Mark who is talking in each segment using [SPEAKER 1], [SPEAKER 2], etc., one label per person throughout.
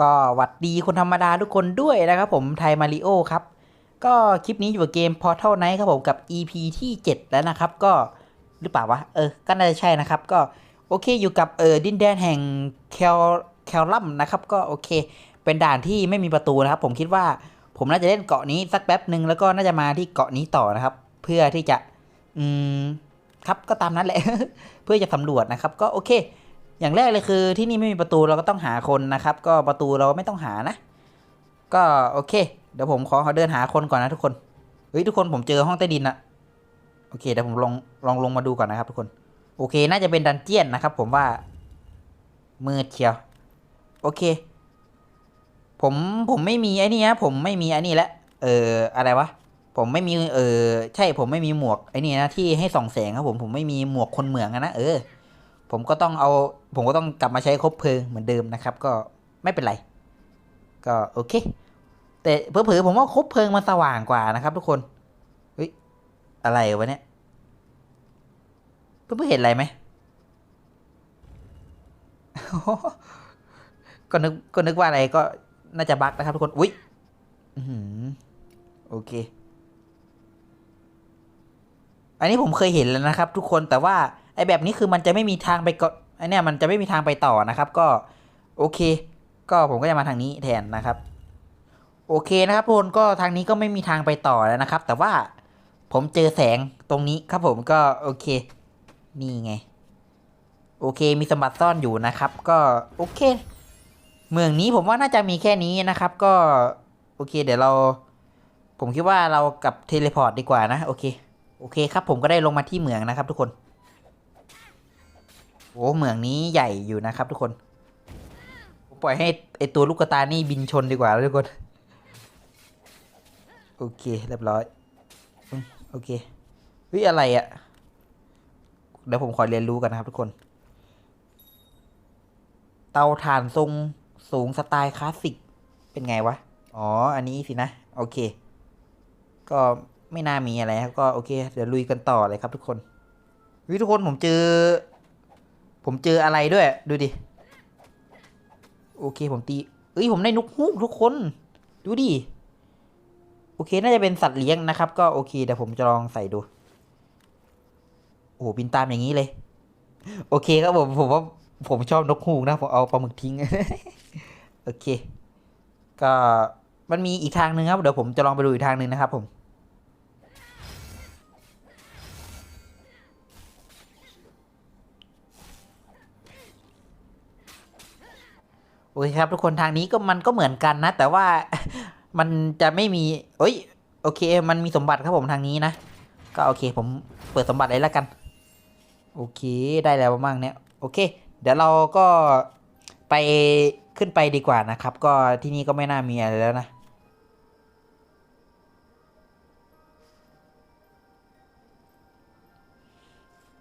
[SPEAKER 1] ก็หวัดดีคนธรรมดาทุกคนด้วยนะครับผมไทยมาริโอครับ ก็คลิปนี้อยู่กับเกม Portal Night ครับผมกับ EP ที่ 7 แล้วนะครับ ก็หรือเปล่าวะ เออ ก็น่าจะใช่นะครับ ก็โอเคอยู่กับเออดินแดนแห่งแคลแคลลัมนะครับ ก็โอเค เป็นด่านที่ไม่มีประตูนะครับ ผมคิดว่าผมน่าจะเล่นเกาะนี้สักแป๊บหนึ่งแล้วก็น่าจะมาที่เกาะนี้ต่อนะครับ เพื่อที่จะอืมครับก็ตามนั้นแหละ เพื่อจะสำรวจนะครับ ก็โอเค อย่างแรกเลยคือที่นี่ไม่มีประตูเราก็ต้องหาคนนะครับ ก็ประตูเราไม่ต้องหานะ ก็โอเค เดี๋ยวผมขอขอเดินหาคนก่อนนะทุกคนเฮ้ยทุกคนผมเจอห้องใต้ดินอะโอเคเดี๋ยวผมลองลองลงมาดูก่อนนะครับทุกคน โอเคน่าจะเป็นดันเจียนนะครับ ผมว่ามืดเชียว โอเค ผมผมไม่มีไอ้นี่นะผมไม่มีไอ้นี่แล้วเอออะไรวะผมไม่มีเออใช่ผมไม่มีหมวกไอ้นี่นะที่ให้ส่องแสงครับผมผมไม่มีหมวกคนเหมืองนะเออ ผมก็ต้องเอาผมก็ต้องกลับมาใช้คบเพลิงเหมือนเดิมนะครับ ก็ไม่เป็นไร ก็โอเค แต่เผลอๆผมว่าคบเพลิงมันสว่างกว่านะครับ ทุกคนเฮ้ยอะไรวะเนี่ยเพื่อนๆเห็นอะไรไหมก็นึกก็นึกว่าอะไรก็น่าจะบั๊กนะครับทุกคนอุ้ยโอเค อันนี้ผมเคยเห็นแล้วนะครับ ทุกคนแต่ว่า ไอแบบนี้คือมันจะไม่มีทางไปก็ไอเนี่ยมันจะไม่มีทางไปต่อนะครับ ก็โอเค ก็ผมก็จะมาทางนี้แทนนะครับ โอเคนะครับทุกคนก็ทางนี้ก็ไม่มีทางไปต่อแล้วนะครับ แต่ว่าผมเจอแสงตรงนี้ครับผมก็โอเค นี่ไง โอเคมีสมบัติซ่อนอยู่นะครับ ก็โอเค เมืองนี้ผมว่าน่าจะมีแค่นี้นะครับ ก็โอเค เดี๋ยวเรา ผมคิดว่าเรากับเทเลพอร์ตดีกว่านะ โอเค โอเคครับ ผมก็ได้ลงมาที่เมืองนะครับ ทุกคน โอ้เหมืองนี้ใหญ่อยู่นะครับทุกคนผมปล่อยให้ไอตัวลูกกระตานี่บินชนดีกว่าแล้วทุกคน โอเคเรียบร้อยโอเควิอะไรอะ่ะ เดี๋ยวผมขอเรียนรู้กันนะครับทุกคน เตาถ่านทรงสูงสไตล์คลาสสิกเป็นไงวะ อ๋อ อันนี้สินะ โอเค ก็ไม่น่ามีอะไรครับ ก็โอเค เดี๋ยวลุยกันต่อเลยครับทุกคนวิทุกคนผมเจอ ผมเจออะไรด้วย ดูดิ โอเคผมตีเอ้ยผมได้นกฮูกทุกคน ดูดิ โอเคน่าจะเป็นสัตว์เลี้ยงนะครับ ก็โอเคเดี๋ยวผมจะลองใส่ดู โอ้บินตามอย่างนี้เลย โอเคครับผมผมว่าผมชอบนกฮูกนะผมเอาปลาหมึกทิ้ง โอเค ก็มันมีอีกทางหนึ่งครับ เดี๋ยวผมจะลองไปดูอีกทางหนึ่งนะครับผม โอเคครับทุกคนทางนี้ก็มันก็เหมือนกันนะ แต่ว่ามันจะไม่มีเอ้ยโอเค มันมีสมบัติครับผมทางนี้นะ ก็โอเคผมเปิดสมบัติเลยแล้วกัน โอเคได้แล้วบ้างเนี่ยโอเค เดี๋ยวเราก็ไปขึ้นไปดีกว่านะครับ ก็ที่นี่ก็ไม่น่ามีอะไรแล้วนะ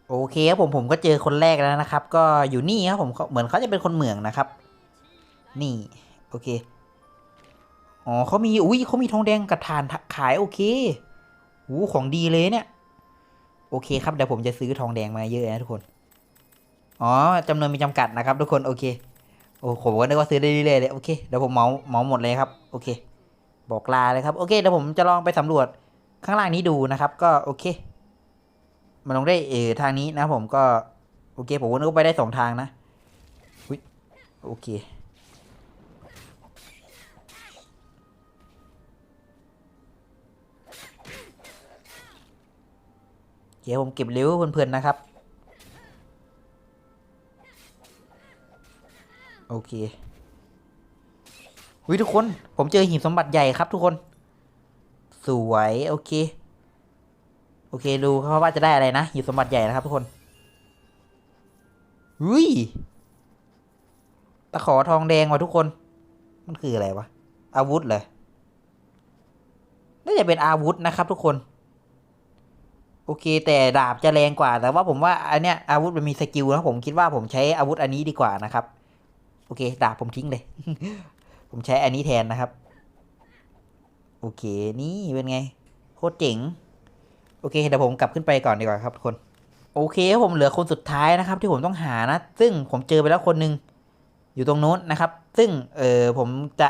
[SPEAKER 1] โอเคครับผมผมก็เจอคนแรกแล้วนะครับ ก็อยู่นี่ครับผมเขาเหมือนเขาจะเป็นคนเหมืองนะครับ นี่ โอเค อ๋อเขามี อุ้ยเขามีทองแดงกับถ่านขายโอเคหูของดีเลยเนี่ย โอเคครับเดี๋ยวผมจะซื้อทองแดงมาเยอะนะทุกคน อ๋อจำนวนมีจำกัดนะครับ ทุกคนโอเค โอ้ผมก็นึกว่าซื้อได้เรื่อยๆเลยโอเคเดี๋ยวผมเมาเมาหมดเลยครับโอเค บอกลาเลยครับโอเคเดี๋ยวผมจะลองไปสำรวจข้างล่างนี้ดูนะครับ ก็โอเคมันลงได้เออทางนี้นะผมก็ โอเค ผมก็นึกว่าไปได้สองทางนะอุ๊ยโอเค ดี๋ยวผมเก็บเร็วเพื่อนๆนะครับ โอเควิทุกคน ผมเจอหีบสมบัติใหญ่ครับทุกคน สวยโอเค โอเคดูครับว่าจะได้อะไรนะหีบสมบัติใหญ่นะครับทุกคนอุ้ยตะขอทองแดงว่ะทุกคน มันคืออะไรวะอาวุธเลยน่าจะเป็นอาวุธนะครับทุกคน อเค แต่ดาบจะแรงกว่า แต่ว่าผมว่าอันเนี้ยอาวุธมันมีสกิลนะผมคิดว่าผมใช้อาวุธอันนี้ดีกว่านะครับ โอเค ดาบผมทิ้งเลย ผมใช้อันนี้แทนนะครับ โอเค นี่เป็นไง โคตรเจ๋ง โอเค เดี๋ยวผมกลับขึ้นไปก่อนดีกว่าครับทุกคน โอเคผมเหลือคนสุดท้ายนะครับ ที่ผมต้องหานะ ซึ่งผมเจอไปแล้วคนหนึ่งอยู่ตรงโน้นนะครับ ซึ่งเออผมจะ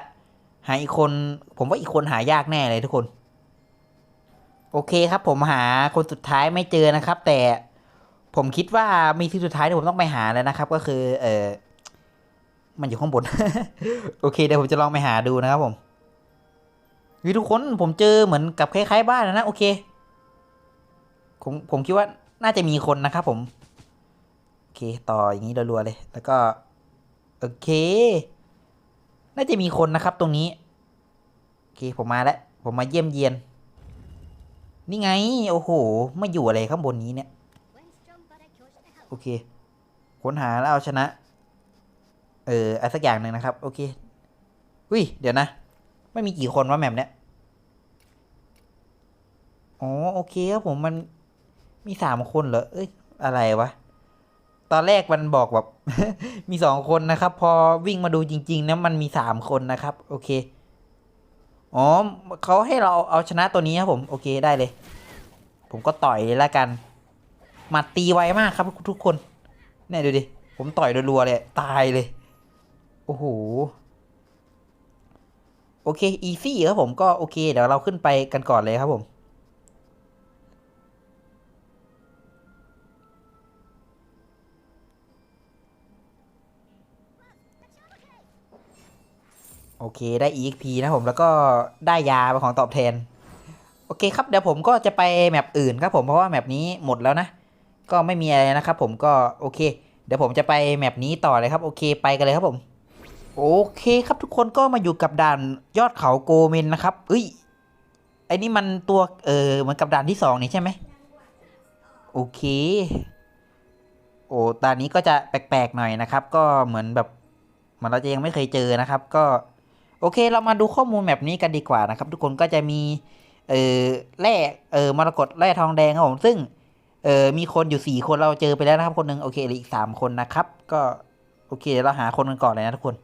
[SPEAKER 1] หาอีกคน ผมว่าอีกคนหายากแน่เลยทุกคน โอเคครับผมหาคนสุดท้ายไม่เจอนะครับ แต่ผมคิดว่ามีที่สุดท้ายที่ผมต้องไปหาแล้วนะครับ ก็คือ เออมันอยู่ข้างบน โอเคเดี๋ยวผมจะลองไปหาดูนะครับผมวิทุกคนผมเจอเหมือนกับคล้ายๆบ้านนะโอเคผมผมคิดว่าน่าจะมีคนนะครับผม โอเคต่ออย่างนี้รัวๆเลย แล้วก็ โอเค น่าจะมีคนนะครับตรงนี้ โอเคผมมาแล้ว ผมมาเยี่ยมเยียน นี่ไง โอ้โห ไม่อยู่อะไรข้างบนนี้เนี่ย โอเค ค้นหาแล้วเอาชนะ เอออะไรสักอย่างหนึ่งนะครับ โอเค อุ้ย เดี๋ยวนะ ไม่มีกี่คนวะแมปเนี้ย อ๋อ โอเคครับผมมันมีสามคนเหรอ เอ้ย อะไรวะ ตอนแรกมันบอกแบบ มีสองคนนะครับ พอวิ่งมาดูจริง ๆนะมันมีสามคนนะครับ โอเค อ๋อเขาให้เราเอาชนะตัวนี้ครับผมโอเคได้เลย ผมก็ต่อยเลยละกันมาตีไวมากครับทุกคนเนี่ยดูดิผมต่อยรัวๆเลยตายเลยโอ้โหโอเคอีซี่ครับผมก็โอเค เดี๋ยวเราขึ้นไปกันก่อนเลยครับผม โอเคได้ EXP นะผมแล้วก็ได้ยาเป็นของตอบแทน โอเคครับเดี๋ยวผมก็จะไปแมปอื่นครับผมเพราะว่าแมปนี้หมดแล้วนะ ก็ไม่มีอะไรนะครับผมก็โอเค เดี๋ยวผมจะไปแมปนี้ต่อเลยครับ โอเคไปกันเลยครับผม โอเคครับทุกคนก็มาอยู่กับด่านยอดเขาโกเมนนะครับเอ้ยไอ้นี่มันตัวเออเหมือนกับด่านที่สองนี่ใช่ไหมโอเคโอ้ด่านนี้ก็จะแปลกๆหน่อยนะครับ ก็เหมือนแบบเหมือนเราจะยังไม่เคยเจอนะครับ ก็ โอเค เรามาดูข้อมูลแบบนี้กันดีกว่านะครับ ทุกคนก็จะมี เออแร่เออมรกตแร่ทองแดงครับผมซึ่งเออมีคนอยู่สี่คนเราเจอไปแล้วนะครับคนหนึ่งโอเคเหลืออีกสามคนนะครับ ก็โอเคเดี๋ยวเราหาคนกันก่อนเลยนะทุกคน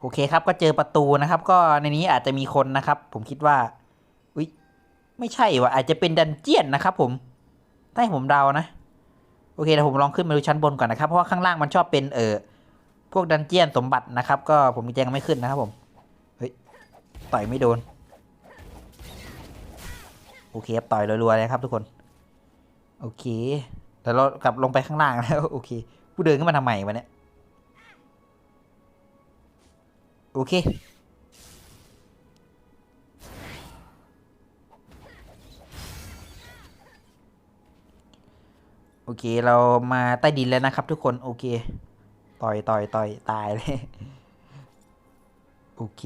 [SPEAKER 1] โอเคครับก็เจอประตูนะครับ ก็ในนี้อาจจะมีคนนะครับ ผมคิดว่าอุ้ยไม่ใช่ว่ะอาจจะเป็นดันเจียนนะครับ ผมถ้าให้ผมเดานะ โอเคเดี๋ยวผมลองขึ้นมาดูชั้นบนก่อนนะครับเพราะว่าข้างล่างมันชอบเป็นเออพวกดันเจียนสมบัตินะครับ ก็ผมยังไม่ขึ้นนะครับผม ต่อยไม่โดน โอเคครับต่อยรัวๆเลยครับทุกคน โอเคเดี๋ยวเรากลับลงไปข้างล่างแล้วโอเคผู้เดินขึ้นมาทำไมวะเนี่ย โอเค โอเคเรามาใต้ดินแล้วนะครับทุกคน โอเค ต่อยต่อยต่อยตายเลย โอเค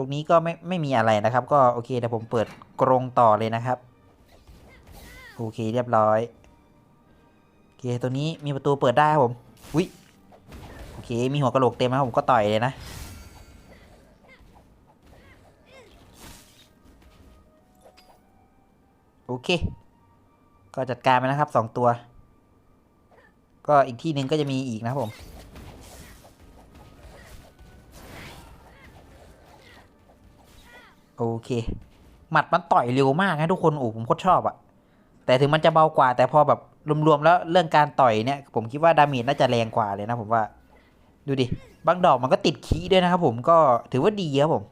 [SPEAKER 1] รงนี้ก็ไม่ไม่มีอะไรนะครับ ก็โอเคเดี๋ยวผมเปิดกรงต่อเลยนะครับ โอเคเรียบร้อย โอเคตัวนี้มีประตูเปิดได้ครับผมวิโอเคมีหัวกระโหลกเต็มนะครับผมก็ต่อยเลยนะ โอเค ก็จัดการไปนะครับสองตัว ก็อีกที่หนึ่งก็จะมีอีกนะครับผม โอเค หมัดมันต่อยเร็วมากนะทุกคนโอ้ผมโคตรชอบอะแต่ถึงมันจะเบากว่า แต่พอแบบรวมๆแล้วเรื่องการต่อยเนี่ย ผมคิดว่าดาเมจน่าจะแรงกว่าเลยนะผมว่า ดูดิบางดอกมันก็ติดขี้ด้วยนะครับผมก็ถือว่าดีครับผม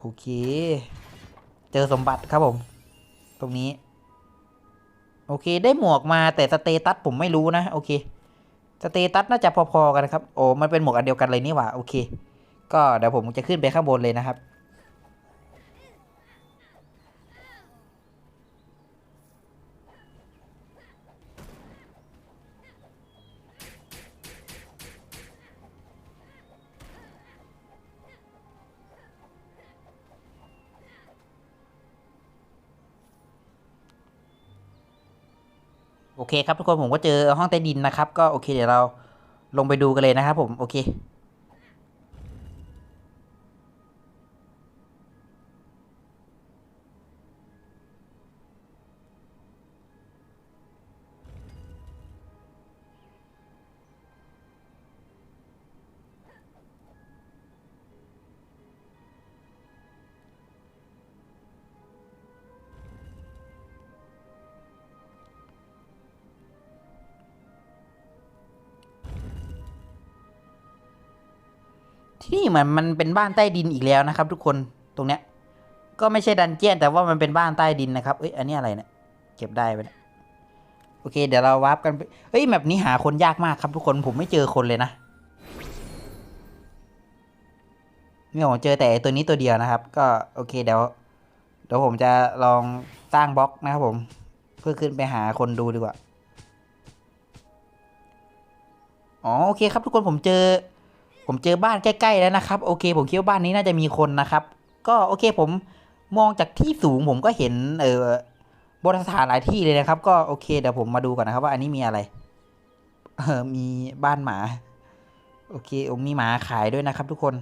[SPEAKER 1] โอเค เจอสมบัติครับผม ตรงนี้ โอเค ได้หมวกมาแต่สเตตัสผมไม่รู้นะ โอเค สเตตัสน่าจะพอๆกันนะครับ โอ้มันเป็นหมวกอันเดียวกันเลยนี่หว่า โอเค ก็เดี๋ยวผมจะขึ้นไปข้างบนเลยนะครับ โอเคครับทุกคนผมก็เจอห้องใต้ดินนะครับ ก็โอเคเดี๋ยวเราลงไปดูกันเลยนะครับผมโอเค เหมือนมันเป็นบ้านใต้ดินอีกแล้วนะครับ ทุกคนตรงเนี้ยก็ไม่ใช่ดันเจียน แต่ว่ามันเป็นบ้านใต้ดินนะครับเอ้ยอันนี้อะไรเนี่ยเก็บได้ไปโอเค เดี๋ยวเราวาร์ปกันไปเฮ้ยแบบนี้หาคนยากมากครับทุกคนผมไม่เจอคนเลยนะเนี่ยผมเจอแต่ตัวนี้ตัวเดียวนะครับ ก็โอเคเดี๋ยวเดี๋ยวผมจะลองสร้างบล็อกนะครับผม เพื่อขึ้นไปหาคนดูดีกว่าอ๋อโอเคครับทุกคนผมเจอ ผมเจอบ้านใกล้ๆแล้วนะครับโอเค ผมคิดว่าบ้านนี้น่าจะมีคนนะครับ ก็โอเคผมมองจากที่สูงผมก็เห็นเออบนสถานหลายที่เลยนะครับ ก็โอเคเดี๋ยวผมมาดูก่อนนะครับ ว่าอันนี้มีอะไรเออมีบ้านหมา โอเคอ้มีหมาขายด้วยนะครับ ทุกคน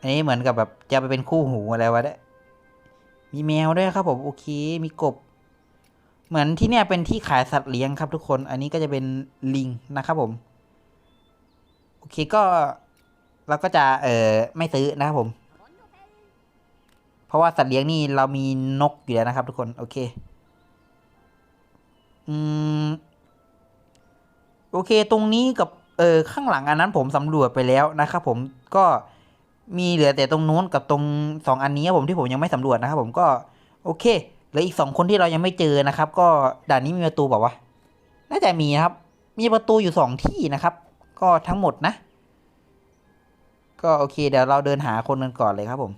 [SPEAKER 1] อันนี้เหมือนกับแบบจะไปเป็นคู่หูอะไรวะเนี่ยมีแมวด้วยครับผมโอเคมีกบ เหมือนที่เนี่ยเป็นที่ขายสัตว์เลี้ยงครับ ทุกคน อันนี้ก็จะเป็นลิงนะครับผม อเคก็เราก็จะเออไม่ซื้อนะครับผม เพราะว่าสัตว์เลี้ยงนี่เรามีนกอยู่แล้วนะครับทุกคนโอเค อืม โอเค ตรงนี้กับเออข้างหลังอันนั้นผมสำรวจไปแล้วนะครับผมก็มีเหลือแต่ตรงนู้นกับตรงสองอันนี้ผมที่ผมยังไม่สำรวจนะครับผมก็โอเคเหลืออีกสองคนที่เรายังไม่เจอนะครับ ก็ด่านนี้มีประตูแบบว่าน่าจะมีนะครับ มีประตูอยู่สองที่นะครับ ก็ทั้งหมดนะ ก็โอเค เดี๋ยวเราเดินหาคนกันก่อนเลยครับผม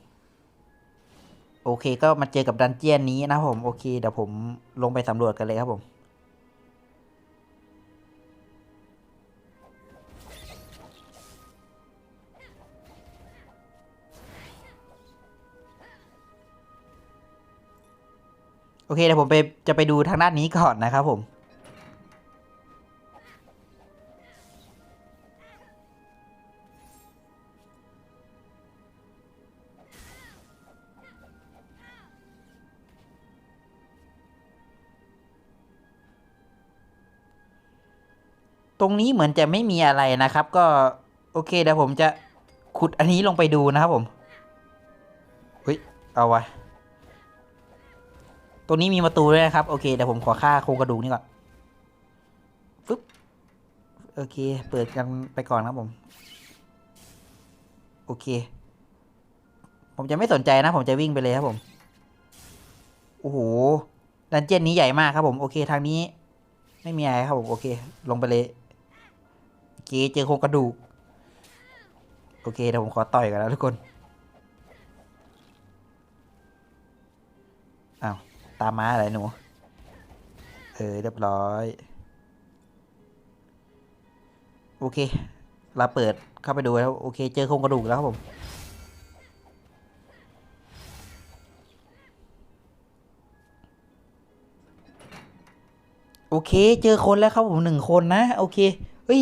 [SPEAKER 1] โอเค ก็มาเจอกับดันเจียนนี้นะผมโอเคเดี๋ยวผมลงไปสำรวจกันเลยครับผมโอเคเดี๋ยวผมไปจะไปดูทางด้านนี้ก่อนนะครับผม ตรงนี้เหมือนจะไม่มีอะไรนะครับ ก็โอเคเดี๋ยวผมจะขุดอันนี้ลงไปดูนะครับผมเฮ้ยเอาวะตรงนี้มีประตูด้วยนะครับ โอเคเดี๋ยวผมขอค่าโครงกระดูกนี่ก่อนฟึบโอเค เปิดกันไปก่อนครับผม โอเค ผมจะไม่สนใจนะ ผมจะวิ่งไปเลยครับผมโอ้โหดันเจี้ยนนี้ใหญ่มากครับผม โอเคทางนี้ ไม่มีอะไรครับผม โอเค ลงไปเลย เคเจอโครงกระดูก โอเคเดี๋ยวผมขอต่อยกันแล้วทุกคน อ้าว ตามมาอะไรหนู เออเรียบร้อย โอเค เราเปิดเข้าไปดูแล้ว โอเค เจอโครงกระดูกแล้วครับผมโอเค เจอคนแล้วครับผมหนึ่งคนนะ โอเค เฮ้ย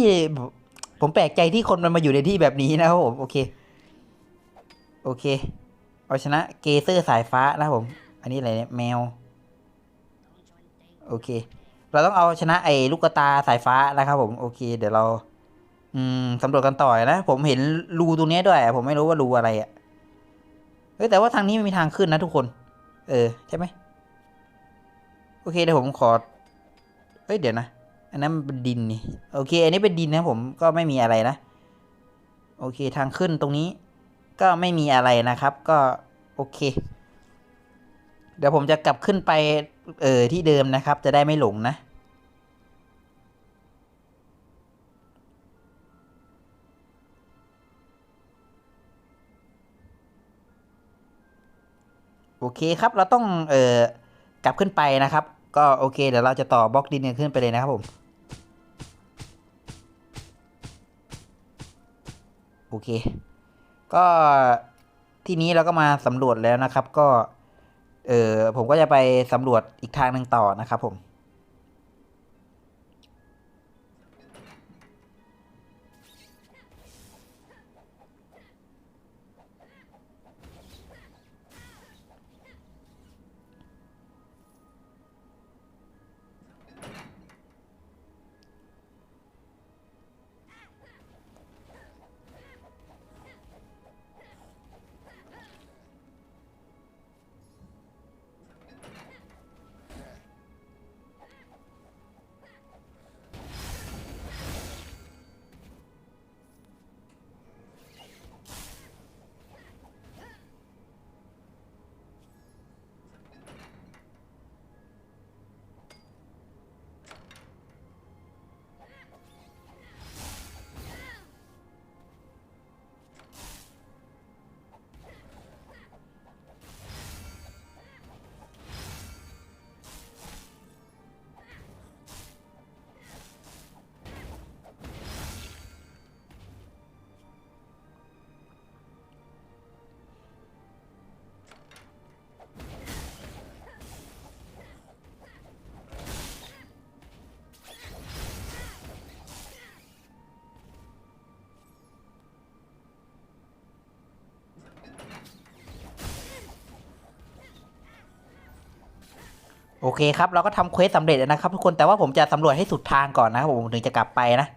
[SPEAKER 1] ผมแปลกใจที่คนมันมาอยู่ในที่แบบนี้นะครับผม โอเค โอเค เอาชนะเกเซอร์สายฟ้านะครับผม อันนี้อะไรเนี่ยแมว โอเค เราต้องเอาชนะไอ้ลูกกระตาสายฟ้านะครับผม โอเค เดี๋ยวเรา อืมสำรวจกันต่อนะ ผมเห็นรูตรงนี้ด้วย ผมไม่รู้ว่ารูอะไรอะ่ะ เฮ้ยแต่ว่าทางนี้ไม่มีทางขึ้นนะทุกคน เออ ใช่ไหม โอเคเดี๋ยวผมขอ เฮ้ยเดี๋ยวนะ อันนั้นมันเป็นดินนี่โอเค อันนี้เป็นดินนะผมก็ไม่มีอะไรนะ โอเคทางขึ้นตรงนี้ ก็ไม่มีอะไรนะครับ ก็โอเค เดี๋ยวผมจะกลับขึ้นไปเออที่เดิมนะครับ จะได้ไม่หลงนะโอเคครับ เราต้อง เออกลับขึ้นไปนะครับ ก็โอเค เดี๋ยวเราจะต่อบล็อกดินกันขึ้นไปเลยนะครับผม โอเค ก็ที่นี้เราก็มาสำรวจแล้วนะครับ ก็ เออผมก็จะไปสำรวจอีกทางหนึ่งต่อนะครับผม โอเคครับเราก็ทำเควสสำเร็จแล้วนะครับ ทุกคนแต่ว่าผมจะสำรวจให้สุดทางก่อนนะครับผมถึงจะกลับไปนะ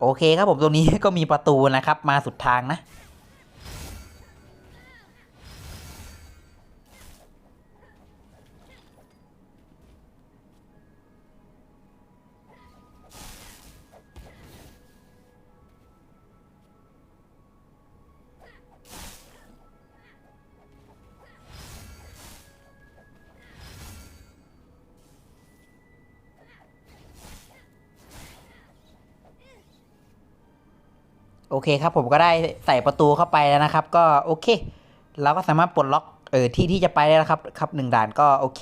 [SPEAKER 1] โอเคครับผมตรงนี้ก็มีประตูนะครับ มาสุดทางนะ โอเคครับผมก็ได้ใส่ประตูเข้าไปแล้วนะครับ ก็โอเค เราก็สามารถปลดล็อกเออที่ที่จะไปได้แล้วครับครับหนึ่งด่านก็โอเค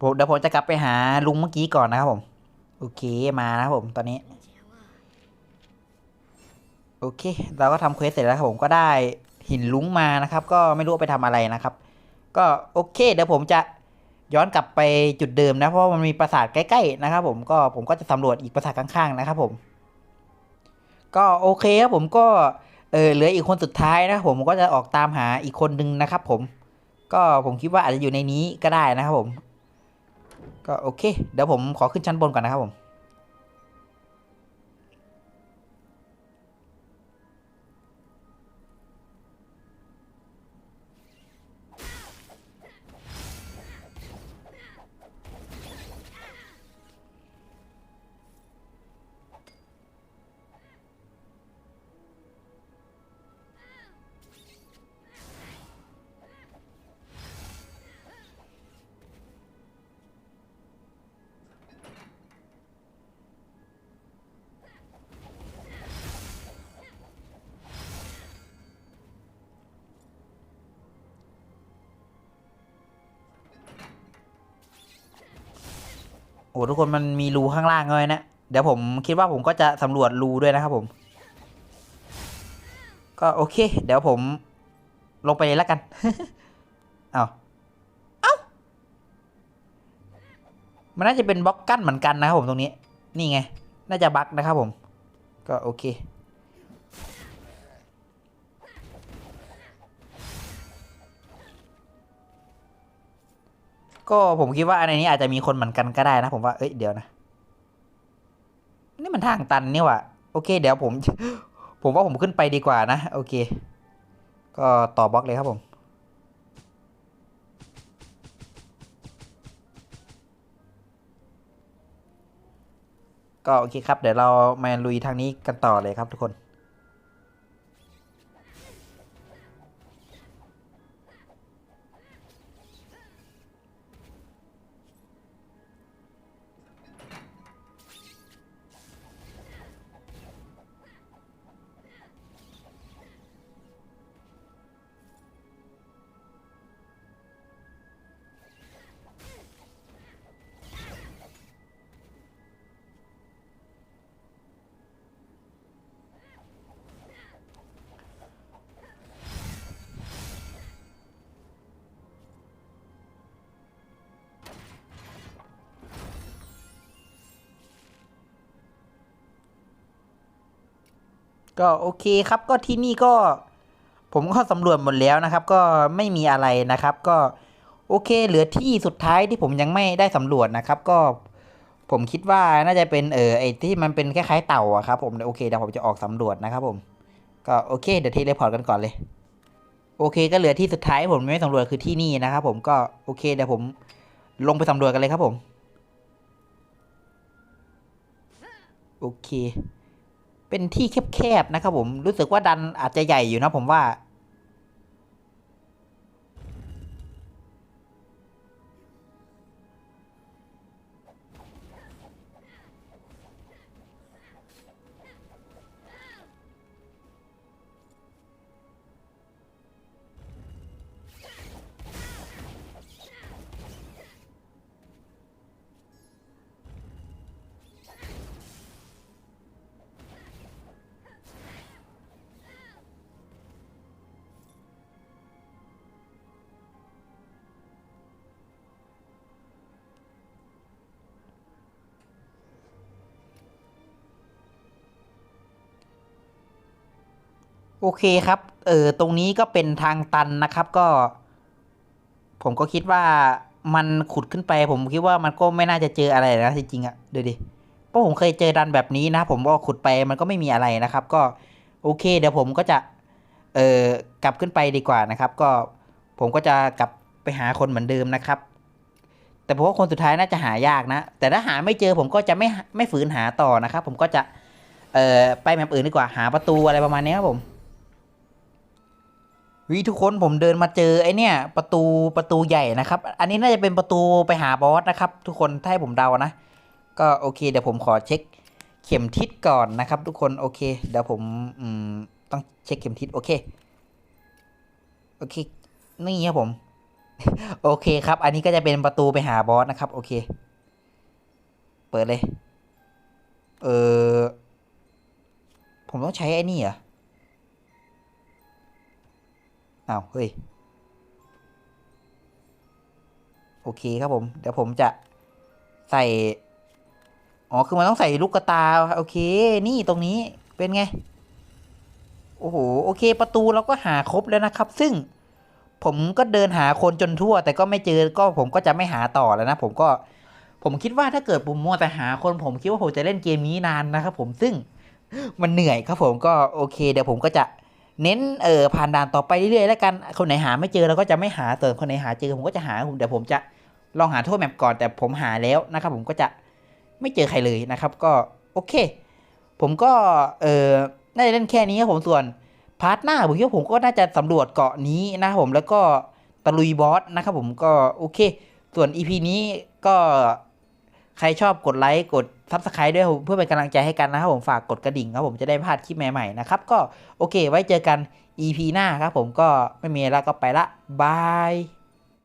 [SPEAKER 1] ผมเดี๋ยวผมจะกลับไปหาลุงเมื่อกี้ก่อนนะครับผม โอเคมานะครับผมตอนนี้ โอเค เราก็ทำเควสเสร็จแล้วครับผมก็ได้หินลุงมานะครับ ก็ไม่รู้ไปทำอะไรนะครับ ก็โอเค เดี๋ยวผมจะย้อนกลับไปจุดเดิมนะเพราะว่ามันมีปราสาทใกล้ๆนะครับ ผมก็ผมก็จะสำรวจอีกปราสาทข้างๆนะครับ ผม ก็โอเคครับผมก็เออเหลืออีกคนสุดท้ายนะผมก็จะออกตามหาอีกคนนึงนะครับผม ก็ผมคิดว่าอาจจะอยู่ในนี้ก็ได้นะครับผม ก็โอเค เดี๋ยวผมขอขึ้นชั้นบนก่อนนะครับผม โอ้ทุกคนมันมีรูข้างล่างเลยนะ เดี๋ยวผมคิดว่าผมก็จะสำรวจรูด้วยนะครับผม ก็โอเค เดี๋ยวผมลงไปเลยแล้วกัน เอาเอ้ามันน่าจะเป็นบล็อกกั้นเหมือนกันนะครับผมตรงนี้ นี่ไง น่าจะบั๊กนะครับผม ก็โอเค ก็ผมคิดว่าในนี้อาจจะมีคนเหมือนกันก็ได้นะ ผมว่าเอ้ยเดี๋ยวนะ นี่มันทางตันนี่ว่ะโอเค เดี๋ยวผม ผมว่าผมขึ้นไปดีกว่านะ โอเค ก็ต่อบล็อกเลยครับผม ก็โอเคครับ เดี๋ยวเรามาลุยทางนี้กันต่อเลยครับทุกคน ก็โอเคครับก็ที่นี่ก็ผมก็สำรวจหมดแล้วนะครับ ก็ไม่มีอะไรนะครับ ก็โอเค เหลือที่สุดท้ายที่ผมยังไม่ได้สำรวจนะครับ ก็ผมคิดว่าน่าจะเป็นเออไอที่มันเป็นคล้ายๆเต่าอะครับผมโอเคเดี๋ยวผมจะออกสำรวจนะครับผมก็โอเคเดี๋ยวเทเลพอร์ตกันก่อนเลย โอเค ก็เหลือที่สุดท้ายผมไม่สำรวจคือที่นี่นะครับผมก็โอเคเดี๋ยวผมลงไปสำรวจกันเลยครับผม โอเค เป็นที่แคบๆนะครับผมรู้สึกว่าดันอาจจะใหญ่อยู่นะผมว่า โอเคครับ เออตรงนี้ก็เป็นทางตันนะครับก็ ผมก็คิดว่ามันขุดขึ้นไป ผมคิดว่ามันก็ไม่น่าจะเจออะไรนะจริงๆอะดูดิเพราะผมเคยเจอดันแบบนี้นะ ผมก็ขุดไปมันก็ไม่มีอะไรนะครับ ก็โอเค เดี๋ยวผมก็จะ เออกลับขึ้นไปดีกว่านะครับ ก็ผมก็จะกลับไปหาคนเหมือนเดิมนะครับ แต่ผมว่าคนสุดท้ายน่าจะหายากนะ แต่ถ้าหาไม่เจอผมก็จะไม่ไม่ฝืนหาต่อนะครับ ผมก็จะ เอ่อไปแบบอื่นดีกว่าหาประตูอะไรประมาณนี้ครับผม วิทุกคนผมเดินมาเจอไอเนี่ยประตูประตูใหญ่นะครับ อันนี้น่าจะเป็นประตูไปหาบอสนะครับ ทุกคนถ้าให้ผมเดานะ ก็โอเค เดี๋ยวผมขอเช็คเข็มทิศก่อนนะครับ ทุกคนโอเค เดี๋ยวผมอืมต้องเช็คเข็มทิศโอเคโอเคนี่ครับผม โอเคครับ อันนี้ก็จะเป็นประตูไปหาบอสนะครับ โอเค เปิดเลย เออผมต้องใช้ไอ้นี่เหรอ อ้าวเฮ้ย โอเคครับผม เดี๋ยวผมจะใส่ อ๋อ คือมันต้องใส่ลูกกระตา โอเค นี่ตรงนี้เป็นไง โอ้โห โอเค ประตูเราก็หาครบแล้วนะครับ ซึ่งผมก็เดินหาคนจนทั่ว แต่ก็ไม่เจอ ก็ผมก็จะไม่หาต่อแล้วนะ ผมก็ ผมคิดว่าถ้าเกิดผมมัวแต่หาคน ผมคิดว่าผมจะเล่นเกมนี้นานนะครับผม ซึ่งมันเหนื่อยครับผมก็โอเค เดี๋ยวผมก็จะ เน้นเออผ่านด่านต่อไปเรื่อยๆแล้วกันคนไหนหาไม่เจอเราก็จะไม่หาส่วนคนไหนหาเจอผมก็จะหาผมเดี๋ยวผมจะลองหาทั่วแมปก่อนแต่ผมหาแล้วนะครับ ผมก็จะไม่เจอใครเลยนะครับ ก็โอเค ผมก็เออน่าจะเล่นแค่นี้ครับผมส่วนพาร์ทหน้าผมคิดว่าผมก็น่าจะสำรวจเกาะนี้นะครับผมแล้วก็ตะลุยบอสนะครับผมก็โอเค ส่วน EP นี้ก็ ใครชอบกดไลค์กดซับสไครต์ด้วยเพื่อเป็นกำลังใจให้กันนะครับผมฝากกดกระดิ่งครับผมจะได้พลาดคลิปใหม่ๆนะครับก็โอเคไว้เจอกัน EP หน้าครับผมก็ไม่มีแล้วก็ไปละบาย